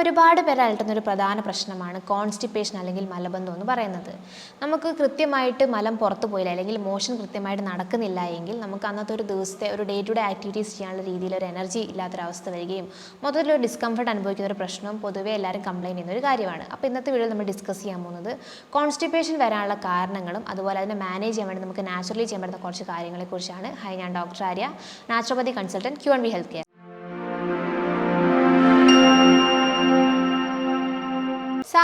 ഒരുപാട് പേരെ അലട്ടുന്ന ഒരു പ്രധാന പ്രശ്നമാണ് കോൺസ്റ്റിപ്പേഷൻ അല്ലെങ്കിൽ മലബന്ധം എന്ന് പറയുന്നത്. നമുക്ക് കൃത്യമായിട്ട് മലം പുറത്തു പോയില്ല അല്ലെങ്കിൽ മോഷൻ കൃത്യമായിട്ട് നടക്കുന്നില്ല എങ്കിൽ നമുക്ക് അന്നത്തെ ഒരു ദിവസത്തെ ഒരു ഡേ ടു ഡേ ആക്ടിവിറ്റീസ് ചെയ്യാനുള്ള രീതിയിൽ ഒരു എനർജി ഇല്ലാത്തൊരവസ്ഥ വരികയും മൊത്തത്തിൽ ഒരു ഡിസ്കംഫർട്ട് അനുഭവിക്കുന്ന ഒരു പ്രശ്നവും പൊതുവേ എല്ലാവരും കംപ്ലൈന്റ് ചെയ്യുന്ന ഒരു കാര്യമാണ്. അപ്പോൾ ഇന്നത്തെ വീഡിയോയിൽ നമ്മൾ ഡിസ്കസ് ചെയ്യാൻ പോകുന്നത് കോൺസ്റ്റിപ്പേഷൻ വരാനുള്ള കാരണങ്ങളും അതുപോലെ അതിനെ മാനേജ് ചെയ്യാൻ വേണ്ടി നമുക്ക് നാച്ചുറലി ചെയ്യാൻ പറ്റുന്ന കുറച്ച് കാര്യങ്ങളെക്കുറിച്ചാണ് ഹൈ ഞാൻ doctor Arya naturopathy consultant Q and B health care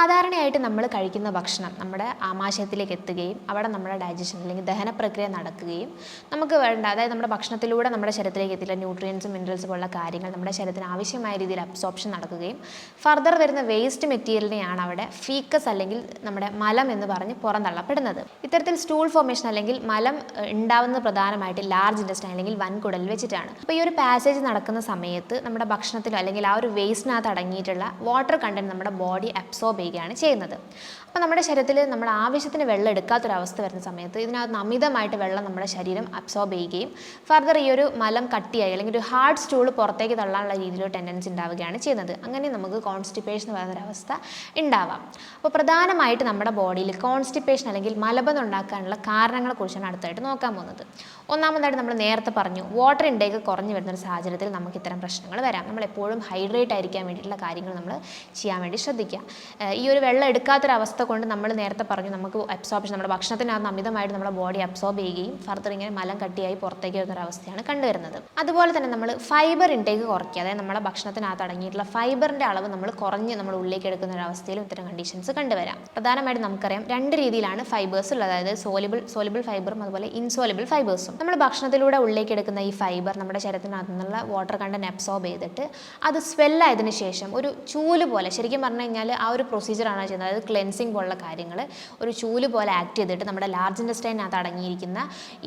സാധാരണയായിട്ട് നമ്മൾ കഴിക്കുന്ന ഭക്ഷണം നമ്മുടെ ആമാശയത്തിലേക്ക് എത്തുകയും അവിടെ നമ്മുടെ ഡൈജഷൻ അല്ലെങ്കിൽ ദഹന പ്രക്രിയ നടക്കുകയും നമുക്ക് വേണ്ട അതായത് നമ്മുടെ ഭക്ഷണത്തിലൂടെ നമ്മുടെ ശരീരത്തിലേക്ക് എത്തില്ല ന്യൂട്രിയൻസും മിനറൽസും പോലുള്ള കാര്യങ്ങൾ നമ്മുടെ ശരീരത്തിന് ആവശ്യമായ രീതിയിൽ അബ്സോർപ്ഷൻ നടക്കുകയും ഫർദർ വരുന്ന വേസ്റ്റ് മെറ്റീരിയലിനെയാണ് അവിടെ ഫീക്കസ് അല്ലെങ്കിൽ നമ്മുടെ മലം എന്ന് പറഞ്ഞ് പുറന്തള്ളപ്പെടുന്നത്. ഇത്തരത്തിൽ സ്റ്റൂൾ ഫോർമേഷൻ അല്ലെങ്കിൽ മലം ഉണ്ടാവുന്നത് പ്രധാനമായിട്ട് ലാർജ് ഇൻഡസ്റ്റൈൻ അല്ലെങ്കിൽ വൻകുടലിൽ വെച്ചിട്ടാണ്. അപ്പോൾ ഈ ഒരു പാസേജ് നടക്കുന്ന സമയത്ത് നമ്മുടെ ഭക്ഷണത്തിലോ അല്ലെങ്കിൽ ആ ഒരു വേസ്റ്റിനകത്ത് അടങ്ങിയിട്ടുള്ള വാട്ടർ കണ്ടന്റ് നമ്മുടെ ബോഡി അബ്സോർബ് ചെയ്യുകയാണ് ചെയ്യുന്നത്. അപ്പോൾ നമ്മുടെ ശരീരത്തിൽ നമ്മൾ ആവശ്യത്തിന് വെള്ളം എടുക്കാത്തൊരവസ്ഥ വരുന്ന സമയത്ത് ഇതിനകത്ത് അമിതമായിട്ട് വെള്ളം നമ്മുടെ ശരീരം അബ്സോർബ് ചെയ്യുകയും ഫർദർ ഈ ഒരു മലം കട്ടിയായി അല്ലെങ്കിൽ ഒരു ഹാർഡ് സ്റ്റൂൾ പുറത്തേക്ക് തള്ളാനുള്ള രീതിയിലൊരു ടെൻഡൻസി ഉണ്ടാവുകയാണ് ചെയ്യുന്നത്. അങ്ങനെ നമുക്ക് കോൺസ്റ്റിപ്പേഷൻ എന്ന് പറയുന്നൊരവസ്ഥ ഉണ്ടാവാം. അപ്പോൾ പ്രധാനമായിട്ട് നമ്മുടെ ബോഡിയിൽ കോൺസ്റ്റിപ്പേഷൻ അല്ലെങ്കിൽ മലബന്ധം ഉണ്ടാക്കാനുള്ള കാരണങ്ങളെക്കുറിച്ചാണ് അടുത്തായിട്ട് നോക്കാൻ പോകുന്നത്. ഒന്നാമതായിട്ട് നമ്മൾ നേരത്തെ പറഞ്ഞു വാട്ടർ ഇൻടേക്ക് കുറഞ്ഞു വരുന്ന ഒരു സാഹചര്യത്തിൽ നമുക്ക് ഇത്തരം പ്രശ്നങ്ങൾ വരാം. നമ്മൾ എപ്പോഴും ഹൈഡ്രേറ്റ് ആയിരിക്കാൻ വേണ്ടിയിട്ടുള്ള കാര്യങ്ങൾ നമ്മൾ ചെയ്യാൻ വേണ്ടി ശ്രദ്ധിക്കുക. ഏഹ് ഈ ഒരു വെള്ളം എടുക്കാത്തൊരവസ്ഥ കൊണ്ട് നമ്മൾ നേരത്തെ പറഞ്ഞു നമുക്ക് അബ്സോർപ്ഷൻ നമ്മുടെ ഭക്ഷണത്തിനകത്ത് അമിതമായിട്ട് നമ്മുടെ ബോഡി അബ്സോർബ് ചെയ്യുകയും ഫർദർ ഇങ്ങനെ മലം കട്ടിയായി പുറത്തേക്ക് വരുന്ന അവസ്ഥയാണ് കണ്ടുവരുന്നത്. അതുപോലെ തന്നെ നമ്മൾ ഫൈബർ ഇൻടേക്ക് കുറയ്ക്കുക. അതായത് നമ്മുടെ ഭക്ഷണത്തിനകത്ത് അടങ്ങിയിട്ടുള്ള ഫൈബറിന്റെ അളവ് നമ്മൾ കുറഞ്ഞ് നമ്മൾ ഉള്ളിലേക്ക് എടുക്കുന്ന ഒരു ഇത്തരം കണ്ടീഷൻസ് കണ്ടുവരാം. പ്രധാനമായിട്ടും നമുക്കറിയാം രണ്ട് രീതിയിലാണ് ഫൈബേഴ്സ് ഉള്ളത്. അതായത് സോലിബിൾ സോലിബിൾ ഫൈബറും അതുപോലെ ഇൻസോലിബിൾ ഫൈബേഴ്സും നമ്മൾ ഭക്ഷണത്തിലൂടെ ഉള്ളിലേക്ക് എടുക്കുന്ന ഈ ഫൈബർ നമ്മുടെ ശരീരത്തിനകത്ത് നിന്നുള്ള വാട്ടർ കണ്ടന്റ് അബ്സോർബ് ചെയ്തിട്ട് അത് സ്വെല്ലായതിനു ശേഷം ഒരു ചൂൽ പോലെ ശരിക്കും പറഞ്ഞു കഴിഞ്ഞാൽ ആ ഒരു പ്രൊസീജിയറാണ് ചെയ്യുന്നത്. അതായത് ക്ലെൻസിങ് പോലുള്ള കാര്യങ്ങൾ ഒരു ചൂൽ പോലെ ആക്ട് ചെയ്തിട്ട് നമ്മുടെ ലാർജ് ഇൻഡസ്റ്റൈനകത്ത് അടങ്ങിയിരിക്കുന്ന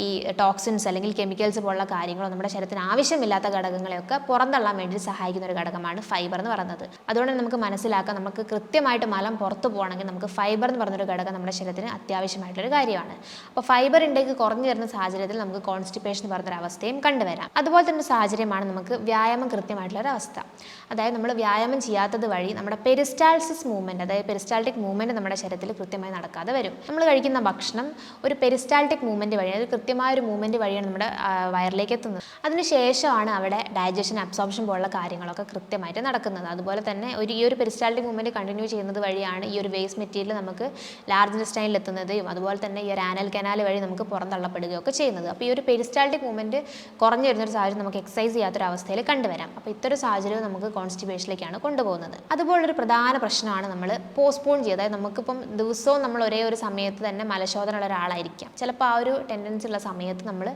ഈ ടോക്സിൻസ് അല്ലെങ്കിൽ കെമിക്കൽസ് പോലുള്ള കാര്യങ്ങളോ നമ്മുടെ ശരീരത്തിന് ആവശ്യമില്ലാത്ത ഘടകങ്ങളെയൊക്കെ പുറന്തള്ളാൻ വേണ്ടി സഹായിക്കുന്ന ഒരു ഘടകമാണ് ഫൈബർ എന്ന് പറയുന്നത്. അതുകൊണ്ട് നമുക്ക് മനസ്സിലാക്കാം നമുക്ക് കൃത്യമായിട്ട് മലം പുറത്തു പോകണമെങ്കിൽ നമുക്ക് ഫൈബർ എന്ന് പറഞ്ഞൊരു ഘടകം നമ്മുടെ ശരീരത്തിന് അത്യാവശ്യമായിട്ടൊരു കാര്യമാണ്. അപ്പോൾ ഫൈബർ ഇൻടേക്ക് കുറഞ്ഞു വരുന്ന സാഹചര്യത്തിൽ നമുക്ക് കോൺസ്റ്റിപ്പേഷൻ എന്ന് പറഞ്ഞൊരു അവസ്ഥയും കണ്ടുവരാം. അതുപോലെ തന്നെ സാഹചര്യമാണ് നമുക്ക് വ്യായാമം കൃത്യമായിട്ടുള്ള അവസ്ഥ അതായത് നമ്മൾ വ്യായാമം ചെയ്യാത്തത് വഴി നമ്മുടെ പെരിസ്റ്റാൾസിസ് മൂവ്മെന്റ് അതായത് പെരിസ്റ്റാൾട്ടിക് മൂവ്മെന്റ് നമ്മുടെ ശരീരത്തിൽ കൃത്യമായി നടക്കാതെ വരും. നമ്മൾ കഴിക്കുന്ന ഭക്ഷണം ഒരു പെരിസ്റ്റാൾട്ടിക് മൂവ്മെന്റ് വഴി അതായത് കൃത്യമായ ഒരു മൂവ്മെന്റ് വഴിയാണ് നമ്മുടെ വയറിലേക്ക് എത്തുന്നത്. അതിനുശേഷമാണ് അവിടെ ഡൈജഷൻ അബ്സോർപ്ഷൻ പോലുള്ള കാര്യങ്ങളൊക്കെ കൃത്യമായിട്ട് നടക്കുന്നത്. അതുപോലെ തന്നെ ഒരു ഈ ഒരു പെരിസ്റ്റാൾട്ടിക് മൂവ്മെന്റ് കണ്ടിന്യൂ ചെയ്യുന്നത് വഴിയാണ് ഈ ഒരു വേസ്റ്റ് മെറ്റീരിയൽ നമുക്ക് ലാർജ് ഇൻസ്റ്റൈനിൽ എത്തുന്നതും അതുപോലെ തന്നെ ഈ ഒരു ആനൽ കനാൽ വഴി നമുക്ക് പുറന്തള്ളപ്പെടുകയും ഒക്കെ ചെയ്യുന്നത്. അപ്പോൾ ഈ ഒരു പെരിസ്റ്റാൾട്ടിക് മൂവ്മെന്റ് കുറഞ്ഞു വരുന്നൊരു സാഹചര്യം നമുക്ക് എക്സസൈസ് ചെയ്യാത്തൊരു അവസ്ഥയിൽ കണ്ടുവരാം. അപ്പോൾ ഇത്തരം സാഹചര്യം നമുക്ക് കോൺസ്റ്റിപ്പേഷനിലേക്കാണ് കൊണ്ടുപോകുന്നത്. അതുപോലൊരു പ്രധാന പ്രശ്നമാണ് നമ്മൾ പോസ്റ്റ്പോൺ ചെയ്യും. അതായത് നമുക്കിപ്പം ദിവസവും നമ്മൾ ഒരേ ഒരു സമയത്ത് തന്നെ മലശോധന ഉള്ള ഒരാളായിരിക്കാം. ചിലപ്പോൾ ആ ഒരു ടെൻഡൻസി ഉള്ള സമയത്ത് നമ്മൾ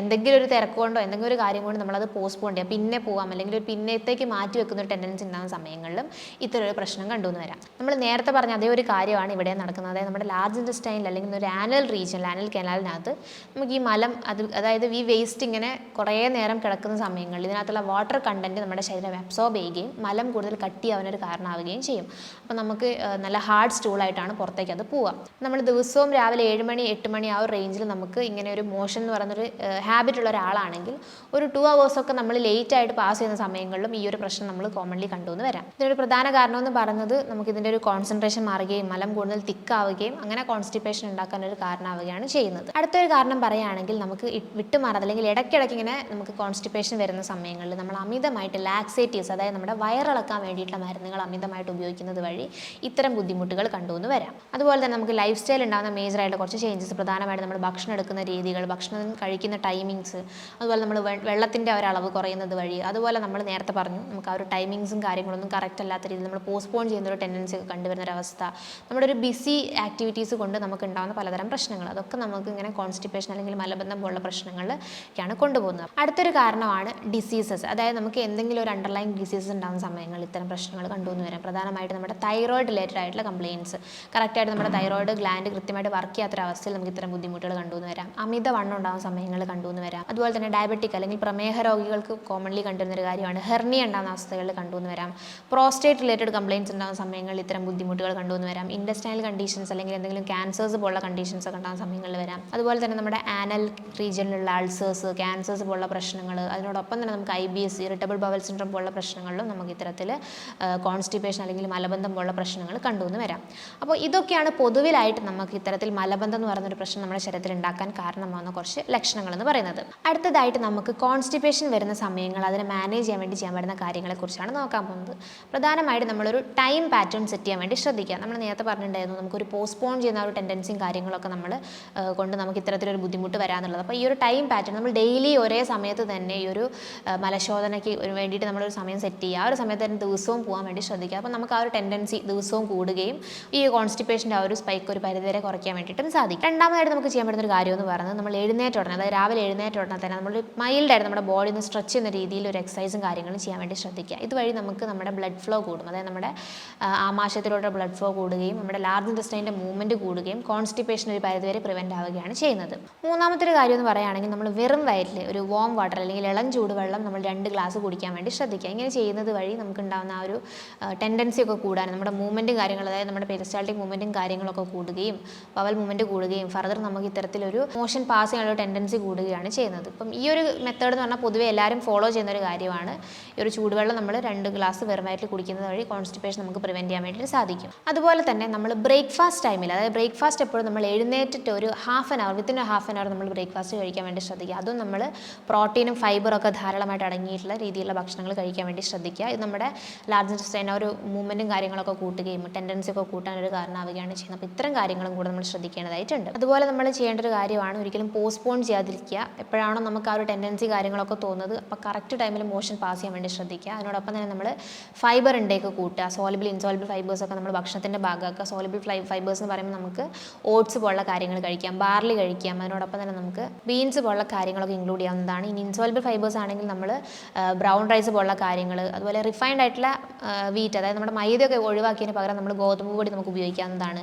എന്തെങ്കിലും ഒരു തിരക്ക് കൊണ്ടോ എന്തെങ്കിലും ഒരു കാര്യം കൊണ്ട് നമ്മളത് പോസ്റ്റ്പോൺ ചെയ്യാം. പിന്നെ പോകാം അല്ലെങ്കിൽ ഒരു പിന്നത്തേക്ക് മാറ്റി വെക്കുന്ന ഒരു ടെൻഡൻസി ഉണ്ടാകുന്ന സമയങ്ങളിലും ഇത്തരം ഒരു പ്രശ്നം കണ്ടുവന്ന് വരാം. നമ്മൾ നേരത്തെ പറഞ്ഞ അതേ ഒരു കാര്യമാണ് ഇവിടെ നടക്കുന്നത്. അതായത് നമ്മുടെ ലാർജ് ഇൻഡസ്റ്റൈനിൽ അല്ലെങ്കിൽ ഒരു ആനൽ റീജിയൻ ആനൽ കനാലിനകത്ത് നമുക്ക് ഈ മലം അത് അതായത് ഈ വേസ്റ്റ് ഇങ്ങനെ കുറേ നേരം കിടക്കുന്ന സമയങ്ങളിൽ ഇതിനകത്തുള്ള വാട്ടർ കണ്ടന്റ് നമ്മുടെ ശരീരം അബ്സോർബ് ചെയ്യുകയും മലം കൂടുതൽ കട്ടിയാവാനൊരു കാരണമാവുകയും ചെയ്യും. അപ്പോൾ നമുക്ക് ആ, നല്ല ഹാർഡ് സ്റ്റൂളായിട്ടാണ് പുറത്തേക്ക് അത് പോവുക. നമ്മൾ ദിവസവും രാവിലെ ഏഴ് മണി എട്ട് മണി ആ ഒരു റേഞ്ചിൽ നമുക്ക് ഇങ്ങനെ ഒരു മോഷൻ എന്ന് പറയുന്നൊരു ഹാബിറ്റ് ഉള്ള ഒരാളാണെങ്കിൽ ഒരു ടു ഒക്കെ നമ്മൾ ലേറ്റ് ആയിട്ട് പാസ് ചെയ്യുന്ന സമയങ്ങളിലും ഈ ഒരു പ്രശ്നം നമ്മൾ കോമൺലി കണ്ടുവന്ന് വരാം. ഇതിനൊരു പ്രധാന കാരണം എന്ന് പറയുന്നത് നമുക്ക് ഇതിന്റെ ഒരു കോൺസെൻട്രേഷൻ മാറുകയും മലം കൂടുതൽ തിക്കാവുകയും അങ്ങനെ കോൺസ്റ്റിപ്പേഷൻ ഉണ്ടാക്കാൻ ഒരു കാരണമാവുകയാണ് ചെയ്യുന്നത്. അടുത്തൊരു കാരണം പറയുകയാണെങ്കിൽ നമുക്ക് വിട്ടുമാറാതെ അല്ലെങ്കിൽ ഇടയ്ക്കിടയ്ക്ക് ഇങ്ങനെ നമുക്ക് കോൺസ്റ്റിപ്പേഷൻ വരുന്ന സമയങ്ങളിൽ നമ്മൾ അമിതമായിട്ട് ലാക്സേറ്റീവ്സ് അതായത് നമ്മുടെ വയറിളക്കാൻ വേണ്ടിയിട്ടുള്ള മരുന്നുകൾ അമിതമായിട്ട് ഉപയോഗിക്കുന്നത് വഴി ഇത്തരം ബുദ്ധിമുട്ടുകൾ കണ്ടുവന്ന് വരാം. അതുപോലെ തന്നെ നമുക്ക് ലൈഫ് സ്റ്റൈൽ ഉണ്ടാകുന്ന മേജറായിട്ട് കുറച്ച് ചേഞ്ചസ് പ്രധാനമായിട്ട് നമ്മൾ ഭക്ഷണം എടുക്കുന്ന രീതികൾ ഭക്ഷണം കഴിക്കുന്ന ടൈമിങ്സ് അതുപോലെ നമ്മൾ വെള്ളത്തിന്റെ ഒരളവ് കുറയുന്നത് വഴി അതുപോലെ നമ്മൾ നേരത്തെ പറഞ്ഞു നമുക്ക് ആ ഒരു ടൈമിങ്സും കാര്യങ്ങളൊന്നും കറക്റ്റ് അല്ലാത്ത രീതിയിൽ നമ്മൾ പോസ്റ്റ്പോൺ ചെയ്യുന്ന ഒരു ടെൻഡൻസി ഒക്കെ കണ്ടുവരുന്ന ഒരു അവസ്ഥ. നമ്മുടെ ഒരു ബിസി ആക്ടിവിറ്റീസ് കൊണ്ട് നമുക്ക് ഉണ്ടാകുന്ന പലതരം പ്രശ്നങ്ങൾ അതൊക്കെ നമുക്ക് ഇങ്ങനെ കോൺസ്റ്റിപ്പേഷൻ അല്ലെങ്കിൽ മലബന്ധം പോലുള്ള പ്രശ്നങ്ങളിലേക്കാണ് കൊണ്ടുപോകുന്നത്. അടുത്തൊരു കാരണമാണ് ഡിസീസസ് അതായത് നമുക്ക് എന്തെങ്കിലും ഒരു അണ്ടർലൈൻ ഡിസീസസ് ഉണ്ടാകുന്ന സമയങ്ങളിൽ ഇത്തരം പ്രശ്നങ്ങൾ കണ്ടുവന്നു വരാം. പ്രധാനമായിട്ട് നമ്മുടെ തൈറോയ്ഡ് തൈറോയിഡ് റിലേറ്റഡ് ആയിട്ടുള്ള കംപ്ലയിൻസ് കറക്റ്റായിട്ട് നമ്മുടെ തൈറോയിഡ് ഗ്ലാൻഡ് കൃത്യമായിട്ട് വർക്ക് ചെയ്യാത്ത അവസ്ഥയിൽ നമുക്ക് ഇത്തരം ബുദ്ധിമുട്ടുകൾ കണ്ടുവന്ന് വരാം. അമിത വണ്ണം ഉണ്ടാകുന്ന സമയങ്ങൾ കണ്ടുവന്ന് വരാം. അതുപോലെ തന്നെ ഡയബറ്റിക് അല്ലെങ്കിൽ പ്രമേഹ രോഗികൾക്ക് കോമൺലി കണ്ടുവരുന്ന ഒരു കാര്യമാണ് ഹെർണിയ ഉണ്ടാകുന്ന അവസ്ഥകളിൽ കണ്ടുവന്ന് വരാം. പ്രോസ്റ്റേറ്റ് റിലേറ്റഡ് കംപ്ലയിൻസ് ഉണ്ടാകുന്ന സമയങ്ങളിൽ ഇത്തരം ബുദ്ധിമുട്ടുകൾ കണ്ടുവന്ന് വരാം. ഇൻഡസ്റ്റൈനൽ കണ്ടീഷൻസ് അല്ലെങ്കിൽ എന്തെങ്കിലും ക്യാൻസേഴ്സ് പോലുള്ള കണ്ടീഷൻസ് ഒക്കെ ഉണ്ടാകുന്ന സമയങ്ങളിൽ വരാം. അതുപോലെ തന്നെ നമ്മുടെ ആനൽ റീജിയനിലുള്ള അൾസേഴ്സ് ക്യാൻസേഴ്സ് പോലുള്ള പ്രശ്നങ്ങൾ അതിനോടൊപ്പം തന്നെ നമുക്ക് I B S irritable bowel syndrome പോലുള്ള പ്രശ്നങ്ങളിലും നമുക്ക് ഇത്തരത്തിൽ കോൺസ്റ്റിപ്പേഷൻ അല്ലെങ്കിൽ മലബന്ധം പോലുള്ള പ്രശ്നങ്ങൾ കണ്ടുവന്ന് വരാം. അപ്പോൾ ഇതൊക്കെയാണ് പൊതുവിലായിട്ട് നമുക്ക് ഇത്തരത്തിൽ മലബന്ധം എന്ന് പറയുന്നൊരു പ്രശ്നം നമ്മുടെ ശരീരത്തിൽ ഉണ്ടാക്കാൻ കാരണമാകുന്ന കുറച്ച് ലക്ഷണങ്ങൾ എന്ന് പറയുന്നത്. അടുത്തതായിട്ട് നമുക്ക് കോൺസ്റ്റിപ്പേഷൻ വരുന്ന സമയങ്ങൾ അതിനെ മാനേജ് ചെയ്യാൻ വേണ്ടി ചെയ്യാൻ പറ്റുന്ന കാര്യങ്ങളെക്കുറിച്ചാണ് നോക്കാൻ പോകുന്നത്. പ്രധാനമായിട്ട് നമ്മളൊരു ടൈം പാറ്റേൺ സെറ്റ് ചെയ്യാൻ വേണ്ടി ശ്രദ്ധിക്കുക. നമ്മൾ നേരത്തെ പറഞ്ഞിട്ടുണ്ടായിരുന്നു നമുക്കൊരു പോസ്റ്റ്പോൺ ചെയ്യുന്ന ഒരു ടെൻഡൻസിയും കാര്യങ്ങളൊക്കെ നമ്മൾ കൊണ്ട് നമുക്ക് ഇത്തരത്തിലൊരു ബുദ്ധിമുട്ട് വരാമെന്നുള്ളത് അപ്പോൾ ഈ ഒരു ടൈം പാറ്റേൺ നമ്മൾ ഡെയിലി ഒരേ സമയത്ത് തന്നെ ഈ ഒരു മലശോധനയ്ക്ക് വേണ്ടിയിട്ട് നമ്മളൊരു സമയം സെറ്റ് ചെയ്യുക. ആ ഒരു സമയത്ത് തന്നെ ദിവസവും പോകാൻ വേണ്ടി ശ്രദ്ധിക്കുക. അപ്പോൾ നമുക്ക് ആ ഒരു ടെൻഡൻസി ദിവസവും കൂടുകയും ഈ കോൺസ്റ്റിപ്പേഷന്റെ ആ ഒരു സ്പൈക്ക് ഒരു പരിധിവരെ കുറയ്ക്കാൻ വേണ്ടിയിട്ടും സാധിക്കും. രണ്ടാമതായിട്ട് നമുക്ക് ചെയ്യാൻ പറ്റുന്ന ഒരു കാര്യം എന്ന് പറയുന്നത് നമ്മൾ എഴുന്നേറ്റ ഉടനെ അതായത് രാവിലെ എഴുന്നേറ്റ ഉടനെ തന്നെ നമ്മൾ മൈൽഡായിട്ട് നമ്മുടെ ബോഡി ഒന്ന് സ്ട്രെച്ച് ചെയ്യുന്ന രീതിയിൽ ഒരു എക്സസൈസും കാര്യങ്ങളും ചെയ്യാൻ വേണ്ടി ശ്രദ്ധിക്കുക. ഇതുവഴി നമുക്ക് നമ്മുടെ ബ്ലഡ് ഫ്ലോ കൂടും. അതായത് നമ്മുടെ ആമാശയത്തിലൂടെ ബ്ലഡ് ഫ്ലോ കൂടുകയും നമ്മുടെ ലാർജ് ഇൻഡസ്ട്രീന്റെ മൂവ്മെന്റ് കൂടുകയും കോൺസ്റ്റിപ്പേഷൻ ഒരു പരിധിവരെ പ്രിവെന്റ് ആവുകയാണ് ചെയ്യുന്നത്. മൂന്നാമത്തെ ഒരു കാര്യം എന്ന് പറയുകയാണെങ്കിൽ നമ്മൾ വെറും വയറ്റിൽ ഒരു വോം വാട്ടർ അല്ലെങ്കിൽ ഇളം ചൂടുവെള്ളം നമ്മൾ രണ്ട് ഗ്ലാസ് കുടിക്കാൻ വേണ്ടി ശ്രദ്ധിക്കുക. ഇങ്ങനെ ചെയ്യുന്നത് വഴി നമുക്ക് ഉണ്ടാകുന്ന ആ ഒരു ടെൻഡൻസി ഒക്കെ കൂടാനും നമ്മുടെ മൂവ്മെന്റും കാര്യങ്ങൾ അതായത് നമ്മുടെ പെരിസ്റ്റാൾട്ടിക് മൂവ്മെന്റും കാര്യങ്ങളൊക്കെ കൂടുകയും പവൽ മൂവ്മെന്റ് കൂടുകയും ഫർദർ നമുക്ക് ഇത്തരത്തിലൊരു മോഷൻ പാസ് ചെയ്യാനുള്ള ടെൻഡൻസി കൂടുകയാണ് ചെയ്യുന്നത്. ഇപ്പം ഈ ഒരു മെത്തേഡ് എന്ന് പറഞ്ഞാൽ പൊതുവേ എല്ലാവരും ഫോളോ ചെയ്യുന്ന ഒരു കാര്യമാണ്. ഈ ഒരു ചൂടുവെള്ളം നമ്മൾ രണ്ട് ഗ്ലാസ് വെറും വയറ്റിൽ കുടിക്കുന്നത് വഴി കോൺസ്റ്റിപ്പേഷൻ നമുക്ക് പ്രിവെന്റ് ചെയ്യാൻ വേണ്ടിയിട്ട് സാധിക്കും. അതുപോലെ തന്നെ നമ്മൾ ബ്രേക്ക്ഫാസ്റ്റ് ടൈമിൽ അതായത് ബ്രേക്ക്ഫാസ്റ്റ് എപ്പോഴും നമ്മൾ എഴുന്നേറ്റിട്ട് ഒരു half an hour within half an hour നമ്മൾ ബ്രേക്ക്ഫാസ്റ്റ് കഴിക്കാൻ വേണ്ടി ശ്രദ്ധിക്കുക. അതും നമ്മൾ പ്രോട്ടീനും ഫൈബറും ഒക്കെ ധാരാളമായിട്ട് അടങ്ങിയിട്ടുള്ള രീതിയിലുള്ള ഭക്ഷണങ്ങൾ കഴിക്കാൻ വേണ്ടി ശ്രദ്ധിക്കുക. ഇത് നമ്മുടെ ലാർജ് ഇൻസ്റ്റൈൻ ഒരു മൂവ്മെന്റും കാര്യങ്ങളൊക്കെ കൂട്ടുകയും ടെൻഡൻസി ഒക്കെ കൂട്ടാൻ ഒരു കാരണമാവുകയാണ് ചെയ്യുന്നത്. അപ്പോൾ ഇത്തരം കാര്യങ്ങളും കൂടെ നമ്മൾ ശ്രദ്ധിക്കേണ്ടതായിട്ടുണ്ട്. അതുപോലെ നമ്മൾ ചെയ്യേണ്ട ഒരു കാര്യമാണ് ഒരിക്കലും പോസ്റ്റ്പോൺ ചെയ്യാതിരിക്കുക. എപ്പോഴാണോ നമുക്ക് ആ ഒരു ടെൻഡൻസി കാര്യങ്ങളൊക്കെ തോന്നുന്നത് അപ്പോൾ കറക്റ്റ് ടൈമിൽ മോഷൻ പാസ് ചെയ്യാൻ വേണ്ടി ശ്രദ്ധിക്കുക. അതിനോടൊപ്പം തന്നെ നമ്മൾ ഫൈബർ ഇൻടേക്ക് കൂട്ടുക. സോളിബിൾ ഇൻസോളിബിൾ ഫൈബേഴ്സ് ഒക്കെ നമ്മൾ ഭക്ഷണത്തിന്റെ ഭാഗമാക്കുക. സോളിബിൾ ഫ്ലൈ ഫൈബേഴ്സ് എന്ന് പറയുമ്പോൾ നമുക്ക് ഓട്സ് പോലുള്ള കാര്യങ്ങൾ കഴിക്കാം. ബാർലി കഴിക്കാം. അതിനോടൊപ്പം തന്നെ നമുക്ക് ബീൻസ് പോലുള്ള കാര്യങ്ങളൊക്കെ ഇൻക്ലൂഡ് ചെയ്യാവുന്നതാണ്. ഇനി ഇൻസോളിബിൾ ഫൈബേഴ്സ് ആണെങ്കിൽ നമ്മൾ ബ്രൗൺ റൈസ് പോലുള്ള കാര്യങ്ങൾ അതുപോലെ റിഫൈൻഡ് ആയിട്ടുള്ള വീറ്റ് അതായത് നമ്മുടെ മൈദയൊക്കെ ഒഴിവാക്കിയതിന് പകരം നമ്മൾ ഗോതമ്പ് പൊടി നമുക്ക് ഉപയോഗിക്കാവുന്നതാണ്.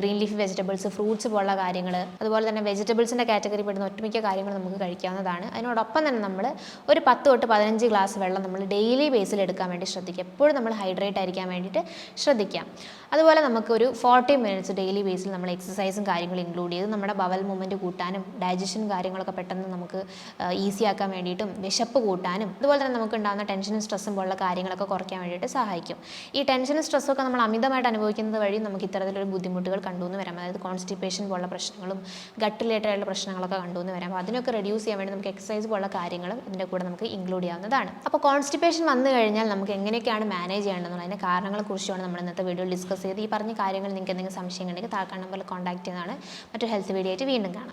ഗ്രീൻ ലീഫ് വെജിറ്റബിൾസ് ഫ്രൂട്ട്സ് പോലുള്ള കാര്യങ്ങൾ അതുപോലെ തന്നെ വെജിറ്റബിൾസിന്റെ കാറ്റഗറി പെടുന്ന ഒട്ടുമിക്ക കാര്യങ്ങൾ നമുക്ക് കഴിക്കാവുന്നതാണ്. അതിനോടൊപ്പം തന്നെ നമ്മൾ ഒരു പത്ത് തൊട്ട് പതിനഞ്ച് ഗ്ലാസ് വെള്ളം നമ്മൾ ഡെയിലി ബേസിൽ എടുക്കാൻ വേണ്ടി ശ്രദ്ധിക്കുക. എപ്പോഴും നമ്മൾ ഹൈഡ്രേറ്റ് ആയിരിക്കാൻ വേണ്ടിയിട്ട് ശ്രദ്ധിക്കാം അതുപോലെ നമുക്കൊരു ഫോർട്ടി മിനിറ്റ്സ് ഡെയിലി ബേസിൽ നമ്മൾ എക്സസൈസും കാര്യങ്ങളും ഇൻക്ലൂഡ് ചെയ്ത് നമ്മുടെ ബവൽ മൂവ്മെന്റ് കൂട്ടാനും ഡൈജഷൻ കാര്യങ്ങളൊക്കെ പെട്ടെന്ന് നമുക്ക് ഈസി ആക്കാൻ വേണ്ടിയിട്ടും വിശപ്പ് കൂട്ടാനും അതുപോലെ തന്നെ നമുക്ക് ഉണ്ടാകുന്ന ടെൻഷനും സ്ട്രെസ്സും പോലുള്ള കാര്യങ്ങളൊക്കെ കുറയ്ക്കാൻ വേണ്ടിയിട്ട് സഹായിക്കും. ഈ ടെൻഷനും സ്ട്രെസ്സും ഒക്കെ നമ്മൾ അമിതമായിട്ട് അനുഭവിക്കുന്നത് വഴി നമുക്ക് ഇത്തരത്തിലൊരു ബുദ്ധിമുട്ടുകൾ കണ്ടുവന്ന് വരാം. അതായത് കോൺസ്റ്റിപ്പേഷൻ പോലുള്ള പ്രശ്നങ്ങളും ഗട്ട് പ്രശ്നങ്ങളൊക്കെ കണ്ടുവന്ന് വരാം. അപ്പോൾ അതിനൊക്കെ റെഡ്യൂസ് ചെയ്യാൻ വേണ്ടി നമുക്ക് എക്സസൈസ് പോലുള്ള കാര്യങ്ങളും ഇതിന്റെ കൂടെ നമുക്ക് ഇൻക്ലൂഡ് ചെയ്യാവുന്നതാണ്. അപ്പോൾ കോൺസ്റ്റിപ്പേഷൻ വന്നു കഴിഞ്ഞാൽ നമുക്ക് എങ്ങനെയൊക്കെയാണ് മാനേജ് ചെയ്യേണ്ടതെന്നുള്ള അതിന്റെ കാരണങ്ങളെക്കുറിച്ചാണ് നമ്മൾ ഇന്നത്തെ വീഡിയോ ഡിസ്കസ് ചെയ്ത് ഈ പറഞ്ഞ കാര്യങ്ങൾ നിങ്ങൾക്ക് എന്തെങ്കിലും സംശയം ഉണ്ടെങ്കിൽ താഴ്ക്കാൻ നമ്പറിൽ കോൺടാക്ട് ചെയ്യുന്നതാണ് മറ്റൊരു ഹെൽത്ത് വീഡിയോ ആയിട്ട് വീണ്ടും കാണാം.